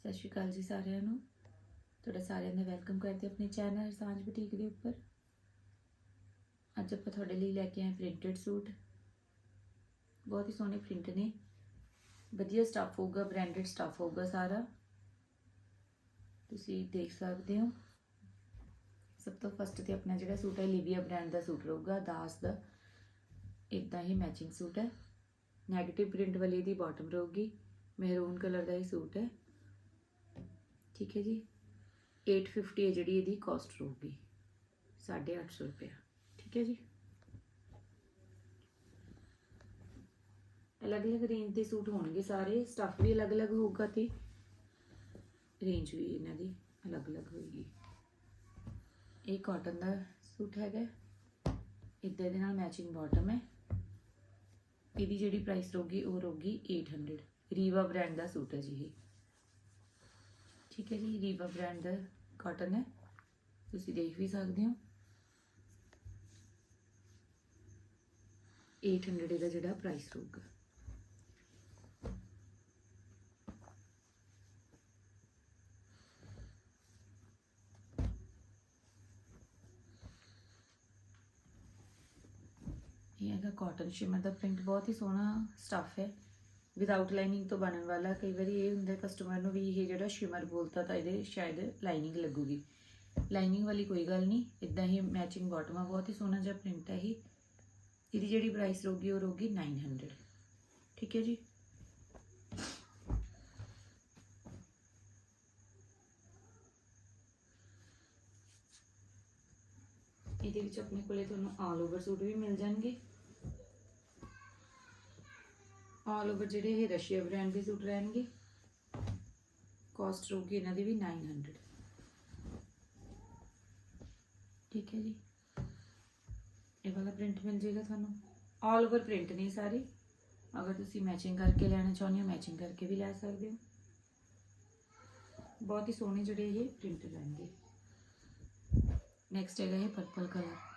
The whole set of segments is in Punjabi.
ਸਤਿ ਸ਼੍ਰੀ ਅਕਾਲ ਜੀ ਸਾਰਿਆਂ ਨੂੰ। ਤੁਹਾਡਾ ਸਾਰਿਆਂ ਦਾ ਵੈਲਕਮ ਕਰਦੇ ਆਪਣੇ ਚੈਨਲ ਸਾਂਝ ਬੁਟੀਕ ਦੇ ਉੱਪਰ। ਅੱਜ ਆਪਾਂ ਤੁਹਾਡੇ ਲਈ ਲੈ ਕੇ ਆਏ ਪ੍ਰਿੰਟਡ ਸੂਟ। ਬਹੁਤ ਹੀ ਸੋਹਣੇ ਪ੍ਰਿੰਟ ਨੇ। ਵਧੀਆ ਸਟੱਫ ਹੋਊਗਾ ਬ੍ਰਾਂਡਡ ਸਟੱਫ ਹੋਊਗਾ ਸਾਰਾ। ਤੁਸੀਂ ਦੇਖ ਸਕਦੇ ਹੋ। ਸਭ ਤੋਂ ਫਸਟ ਤੇ ਆਪਣਾ ਜਿਹੜਾ ਸੂਟ ਹੈ ਲਿਵੀਆ ਬ੍ਰਾਂਡ ਦਾ ਸੂਟ ਰਹੂਗਾ, ਦਾਸ ਦਾ। ਇਦਾਂ ਹੀ ਮੈਚਿੰਗ ਸੂਟ ਹੈ। ਨੈਗੇਟਿਵ ਪ੍ਰਿੰਟ ਵਾਲੀ ਇਹਦੀ ਬਾਟਮ ਰਹੂਗੀ। ਮਹਿਰੂਨ ਕਲਰ ਦਾ ਇਹ ਸੂਟ ਹੈ। ਠੀਕ ਹੈ ਜੀ। 850 ਹੈ ਜਿਹੜੀ ਇਹਦੀ ਕਾਸਟ ਰਹੂਗੀ। 850 ਰੁਪਏ ਠੀਕ ਹੈ ਜੀ। ਅਲੱਗ-ਅਲੱਗ ਰੇਂਜ ਦੇ ਸੂਟ ਹੋਣਗੇ ਸਾਰੇ। ਸਟੱਫ ਵੀ ਅਲੱਗ-ਅਲੱਗ ਹੋਊਗਾ ਤੇ ਰੇਂਜ ਵੀ ਇਹਨਾਂ ਦੀ ਅਲੱਗ-ਅਲੱਗ ਹੋਏਗੀ। ਇਹ ਕਾਟਨ ਦਾ ਸੂਟ ਹੈਗਾ। ਇੱਦਾਂ ਦੇ ਨਾਲ ਮੈਚਿੰਗ ਬਾਟਮ ਹੈ। ਇਹਦੀ ਜਿਹੜੀ ਪ੍ਰਾਈਸ ਰਹੂਗੀ, ਉਹ ਰਹੂਗੀ 800 ਰੀਵਾ ਬ੍ਰਾਂਡ ਦਾ ਸੂਟ ਹੈ ਜੀ ਇਹ। ਠੀਕ ਹੈ ਜੀ ਰੀਵਾ ਬ੍ਰਾਂਡ ਦਾ ਕਾਟਨ ਹੈ। ਤੁਸੀਂ ਦੇਖ ਵੀ ਸਕਦੇ ਹੋ। 800 ਦਾ ਜਿਹੜਾ ਪ੍ਰਾਈਸ ਰਹੂਗਾ ਇਹ ਹੈਗਾ ਕਾਟਨ ਸ਼ਿਮਰ ਦਾ ਪ੍ਰਿੰਟ ਬਹੁਤ ਹੀ ਸੋਹਣਾ ਸਟੱਫ ਹੈ। ਵਿਦਆਊਟ ਲਾਈਨਿੰਗ ਤੋਂ ਬਣਨ ਵਾਲਾ ਕਈ ਵਾਰੀ ਇਹ ਹੁੰਦਾ ਕਸਟਮਰ ਨੂੰ ਵੀ ਇਹ ਜਿਹੜਾ ਸ਼ਿਮਰ ਬੋਲਤਾ ਤਾਂ ਇਹਦੇ ਸ਼ਾਇਦ ਲਾਈਨਿੰਗ ਲੱਗੂਗੀ। ਲਾਈਨਿੰਗ ਵਾਲੀ ਕੋਈ ਗੱਲ ਨਹੀਂ ਇਦਾਂ ਹੀ ਮੈਚਿੰਗ ਬਾਟਮ ਆ, ਬਹੁਤ ਹੀ ਸੋਹਣਾ ਜਿਹਾ ਪ੍ਰਿੰਟ ਹੈ ਇਹ। ਇਹਦੀ ਜਿਹੜੀ ਪ੍ਰਾਈਸ ਰਹੂਗੀ, ਉਹ ਰਹੂਗੀ 900 ਠੀਕ ਹੈ ਜੀ? ਇਹਦੇ ਵਿੱਚ ਆਪਣੇ ਕੋਲੇ ਤੁਹਾਨੂੰ ਆਲ ਓਵਰ ਸੂਟ ਵੀ ਮਿਲ ਜਾਣਗੇ। ਆਲ ਓਵਰ ਜਿਹੜੇ ਇਹ ਰਸ਼ੀਆ ਬ੍ਰਾਂਡ ਦੇ ਸੂਟ ਰਹਿਣਗੇ ਕਾਸਟ ਰਹੂਗੀ ਇਹਨਾਂ ਦੀ ਵੀ 900 ਠੀਕ ਹੈ ਜੀ ਇਹ ਵਾਲਾ ਪ੍ਰਿੰਟ ਮਿਲ ਜਾਏਗਾ ਤੁਹਾਨੂੰ ਆਲ ਓਵਰ ਪ੍ਰਿੰਟ ਨੇ ਸਾਰੇ ਅਗਰ ਤੁਸੀਂ ਮੈਚਿੰਗ ਕਰਕੇ ਲੈਣਾ ਚਾਹੁੰਦੇ ਹੋ ਮੈਚਿੰਗ ਕਰਕੇ ਵੀ ਲੈ ਸਕਦੇ ਹੋ ਬਹੁਤ ਹੀ ਸੋਹਣੇ ਜਿਹੜੇ ਇਹ ਪ੍ਰਿੰਟ ਰਹਿਣਗੇ ਨੈਕਸਟ ਹੈਗਾ ਇਹ ਪਰਪਲ ਕਲਰ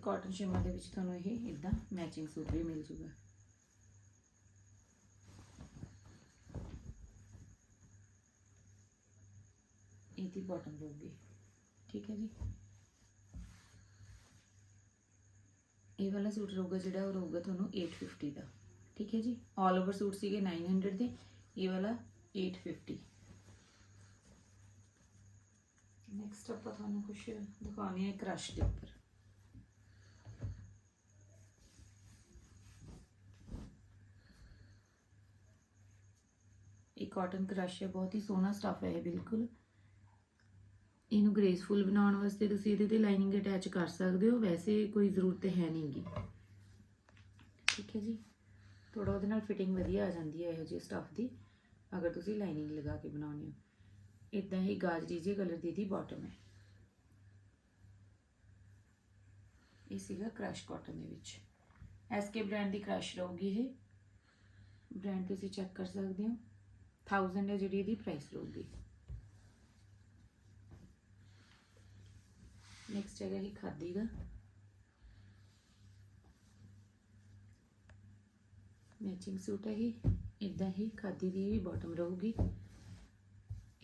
ਇੱਕ ਕਾਟਨ ਸ਼ਿਮਰ ਦੇ ਵਿੱਚ ਤੁਹਾਨੂੰ ਇਹ ਇਦਾਂ ਮੈਚਿੰਗ ਸੂਟ ਵੀ ਮਿਲ ਜੂਗਾ। ਇਹਦੀ ਬਾਟਮ ਰਹੂਗੀ ਠੀਕ ਹੈ ਜੀ। ਇਹ ਵਾਲਾ ਸੂਟ ਰਹੂਗਾ ਜਿਹੜਾ ਉਹ ਰਹੂਗਾ ਤੁਹਾਨੂੰ 850 ਦਾ। ਠੀਕ ਹੈ ਜੀ। ਆਲ ਓਵਰ ਸੂਟ ਸੀਗੇ 900 ਦੇ। ਇਹ ਵਾਲਾ 850 ਨੈਕਸਟ ਆਪਾਂ ਤੁਹਾਨੂੰ ਕੁਝ ਦਿਖਾਉਣੀ ਹੈ ਕ੍ਰਸ਼ ਦੇ ਉੱਪਰ। ਕਾਟਨ ਕ੍ਰਸ਼ ਹੈ, ਬਹੁਤ ਹੀ ਸੋਹਣਾ ਸਟੱਫ ਹੈ ਇਹ, ਬਿਲਕੁਲ। ਇਹਨੂੰ ਗ੍ਰੇਸਫੁਲ ਬਣਾਉਣ ਵਾਸਤੇ ਤੁਸੀਂ ਇਹਦੇ ਤੇ ਲਾਈਨਿੰਗ ਅਟੈਚ ਕਰ ਸਕਦੇ ਹੋ, ਵੈਸੇ ਕੋਈ ਜ਼ਰੂਰਤ ਹੈ ਨਹੀਂਗੀ ਠੀਕ ਹੈ ਜੀ। ਥੋੜਾ ਉਹਦੇ ਨਾਲ ਫਿਟਿੰਗ ਵਧੀਆ ਆ ਜਾਂਦੀ ਹੈ ਇਹੋ ਜਿਹੇ ਸਟੱਫ ਦੀ, ਅਗਰ ਤੁਸੀਂ ਲਾਈਨਿੰਗ ਲਗਾ ਕੇ ਬਣਾਉਣੀ ਹੋ। ਇਦਾਂ ਹੀ ਗਾਜਰੀ ਜੇ ਕਲਰ ਦੀ ਦੀ ਬਾਟਮ ਹੈ। ਇਹ ਸੀਗਾ ਕ੍ਰਸ਼ ਕਾਟਨ ਦੇ ਵਿੱਚ। ਐਸਕੇ ਬ੍ਰਾਂਡ ਦੀ ਕ੍ਰਸ਼ ਰਹੂਗੀ ਇਹ। ਬ੍ਰਾਂਡ ਤੁਸੀਂ ਚੈੱਕ ਕਰ ਸਕਦੇ ਹੋ। 1000 ਹੈ ਜਿਹੜੀ ਇਹਦੀ ਪ੍ਰਾਈਸ ਰਹੂਗੀ। ਨੈਕਸਟ ਹੈਗਾ ਹੀ ਖਾਦੀ ਦਾ। ਮੈਚਿੰਗ ਸੂਟ ਹੈ ਹੀ ਇਦਾਂ ਹੀ ਖਾਦੀ ਦੀ ਵੀ ਬਾਟਮ ਰਹੂਗੀ।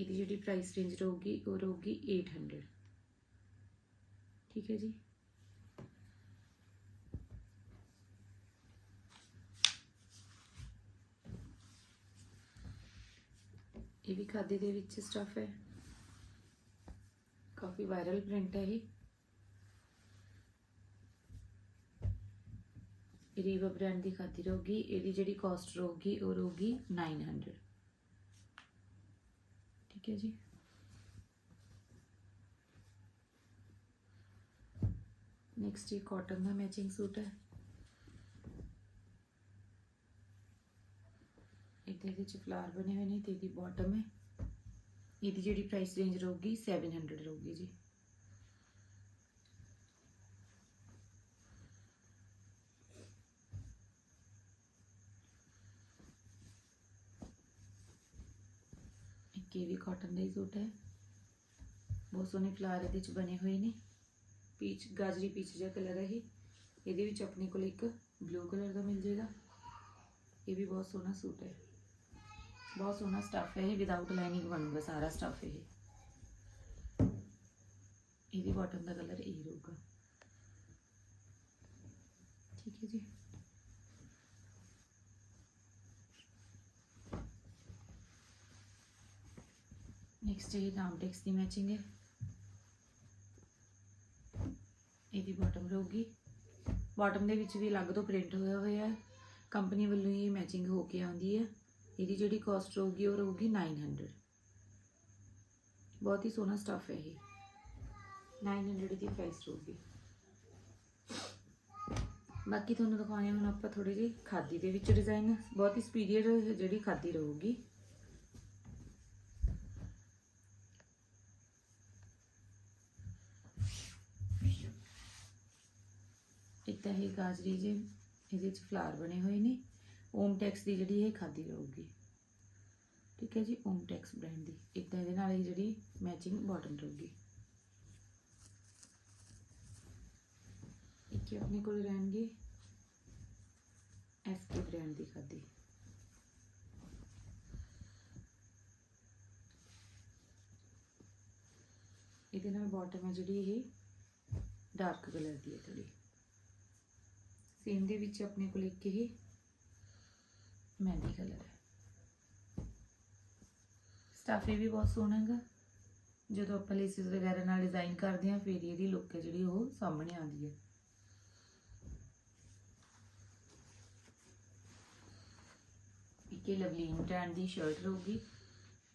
ਇਹਦੀ ਜਿਹੜੀ ਪ੍ਰਾਈਸ ਰੇਂਜ ਰਹੂਗੀ, ਉਹ ਰਹੂਗੀ 800 ਠੀਕ ਹੈ ਜੀ? ਇਹ ਵੀ ਖਾਦੀ ਦੇ ਵਿੱਚ ਸਟਫ ਹੈ। ਕਾਫੀ ਵਾਇਰਲ ਪ੍ਰਿੰਟ ਹੈ ਇਹ। ਰੀਵਾ ਬ੍ਰਾਂਡ ਦੀ ਖਾਦੀ ਰਹੂਗੀ। ਇਹਦੀ ਜਿਹੜੀ ਕਾਸਟ ਰਹੂਗੀ, ਉਹ ਰਹੂਗੀ 900 ਠੀਕ ਹੈ ਜੀ। ਨੈਕਸਟ ਇਹ ਕਾਟਨ ਦਾ ਮੈਚਿੰਗ ਸੂਟ ਹੈ। ਇਹਦੇ 'ਚ ਫਲਾਰ ਬਣੇ ਹੋਏ ਨੇ ਤੇ ਇਹਦੀ ਬਾਟਮ ਹੈ। ਇਹਦੀ ਜਿਹੜੀ ਪ੍ਰਾਈਸ ਰੇਂਜ ਰਹੂਗੀ 700 ਰਹੂਗੀ ਜੀ। ਇੱਕ ਇਹ ਵੀ ਕਾਟਨ ਦਾ ਹੀ ਸੂਟ ਹੈ। ਬਹੁਤ ਸੋਹਣੇ ਫਲਾਰ ਇਹਦੇ ਚ ਬਣੇ ਹੋਏ ਨੇ। ਪੀਚ, ਗਾਜਰੀ ਪੀਚ ਜਿਹਾ ਕਲਰ ਹੈ ਇਹ। ਇਹਦੇ ਵਿੱਚ ਆਪਣੇ ਕੋਲ ਇੱਕ ਬਲੂ ਕਲਰ ਦਾ ਮਿਲ ਜਾਏਗਾ। ਇਹ ਵੀ ਬਹੁਤ ਸੋਹਣਾ ਸੂਟ ਹੈ। ਬਹੁਤ ਸੋਹਣਾ ਸਟੱਫ ਹੈ ਇਹ ਵਿਦਆਊਟ ਲਾਈਨਿੰਗ ਬਣੂਗਾ ਸਾਰਾ ਸਟੱਫ ਇਹ। ਇਹਦੀ ਬਾਟਮ ਦਾ ਕਲਰ ਇਹ ਰਹੂਗਾ। ਠੀਕ ਹੈ ਜੀ। ਨੈਕਸਟ ਇਹ ਰਾਉਂਡ ਦੀ ਮੈਚਿੰਗ ਹੈ। ਇਹਦੀ ਬਾਟਮ ਰਹੂਗੀ। ਬਾਟਮ ਦੇ ਵਿੱਚ ਵੀ ਅਲੱਗ ਤੋਂ ਪ੍ਰਿੰਟ ਹੋਇਆ ਹੋਇਆ ਹੈ। ਕੰਪਨੀ ਵੱਲੋਂ ਇਹ ਮੈਚਿੰਗ ਹੋ ਕੇ ਆਉਂਦੀ ਹੈ। ਇਹਦੀ ਜਿਹੜੀ ਕਾਸਟ ਰਹੂਗੀ ਉਹ ਰਹੂਗੀ 900 ਬਹੁਤ ਹੀ ਸੋਹਣਾ ਸਟੱਫ ਹੈ ਇਹ। 900 ਦੀ ਪ੍ਰਾਈਸ ਰਹੂਗੀ। ਬਾਕੀ ਤੁਹਾਨੂੰ ਦਿਖਾਉਣੇ ਹੁਣ ਆਪਾਂ ਥੋੜੇ ਜਿਹੀ ਖਾਦੀ ਦੇ ਵਿੱਚ ਡਿਜ਼ਾਈਨ ਬਹੁਤ ਹੀ ਸੁਪੀਰੀਅਰ ਜਿਹੜੀ ਖਾਦੀ ਰਹੂਗੀ। ਇੱਕ ਤਾਂ ਇਹ ਗਾਜਰੀ ਜੇ ਇਹਦੇ ਵਿੱਚ ਫਲਾਰ ਬਣੇ ਹੋਏ ਨੇ। ਓਮ ਟੈਕਸ ਦੀ ਜਿਹੜੀ ਇਹ ਖਾਦੀ ਰਹੂਗੀ। ਠੀਕ ਹੈ ਜੀ ਓਮ ਟੈਕਸ ਬ੍ਰਾਂਡ ਦੀ। ਇੱਕ ਤਾਂ ਇਹਦੇ ਨਾਲ ਇਹ ਜਿਹੜੀ ਮੈਚਿੰਗ ਬਾਟਮ ਰਹੂਗੀ। ਇੱਕ ਆਪਣੇ ਕੋਲ ਰਹਿਣਗੇ ਐਸਕੇ ਬ੍ਰਾਂਡ ਦੀ ਖਾਦੀ। ਇਹਦੇ ਨਾਲ ਬਾਟਮ ਹੈ ਜਿਹੜੀ ਇਹ ਡਾਰਕ ਕਲਰ ਦੀ ਹੈ ਥੋੜੀ ਸੇਮ ਦੇ ਵਿੱਚ ਆਪਣੇ ਕੋਲ ਇੱਕ ਇਹ ਮਹਿੰਦੀ ਕਲਰ ਹੈ। ਸਟਾਫ ਵੀ ਬਹੁਤ ਸੋਹਣਾ ਹੈਗਾ। ਜਦੋਂ ਆਪਾਂ ਲੇਸਿਸ ਵਗੈਰਾ ਨਾਲ ਡਿਜ਼ਾਈਨ ਕਰਦੇ ਹਾਂ, ਫਿਰ ਇਹਦੀ ਲੁੱਕ ਹੈ ਜਿਹੜੀ ਉਹ ਸਾਹਮਣੇ ਆਉਂਦੀ ਹੈ। ਇੱਕ ਇਹ ਲਵਲੀਨ ਬ੍ਰਾਂਡ ਦੀ ਸ਼ਰਟ ਰਹੂਗੀ।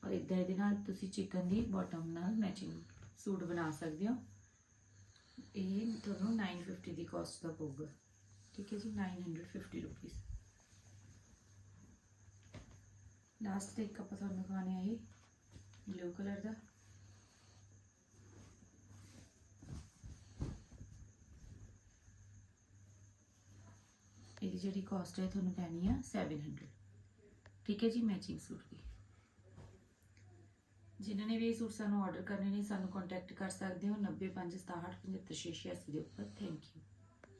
ਔਰ ਇਦਾਂ ਇਹਦੇ ਨਾਲ ਤੁਸੀਂ ਚਿਕਨ ਦੀ ਬਾਟਮ ਨਾਲ ਮੈਚਿੰਗ ਸੂਟ ਬਣਾ ਸਕਦੇ ਹੋ। ਇਹ ਤੁਹਾਨੂੰ 950 ਦੀ ਕਾਸਟ ਦਾ ਪਊਗਾ। ਠੀਕ ਹੈ ਜੀ 950 ਰੁਪੀਸ ਲਾਸਟ ਤੇ ਇੱਕ ਆਪਾਂ ਤੁਹਾਨੂੰ ਦਿਖਾਣੇ ਆ ਇਹ ਬਲੂ ਕਲਰ ਦਾ। ਇਹਦੀ ਜਿਹੜੀ ਕਾਸਟ ਹੈ ਤੁਹਾਨੂੰ ਪੈਣੀ ਆ 700 ਠੀਕ ਹੈ ਜੀ ਮੈਚਿੰਗ ਸੂਟ ਦੀ। ਜਿਨ੍ਹਾਂ ਨੇ ਵੀ ਇਹ ਸੂਟ ਸਾਨੂੰ ਆਰਡਰ ਕਰਨੇ ਨੇ, ਸਾਨੂੰ ਕੰਟੈਕਟ ਕਰ ਸਕਦੇ ਹੋ। 9567755686 ਦੇ ਉੱਪਰ। Thank you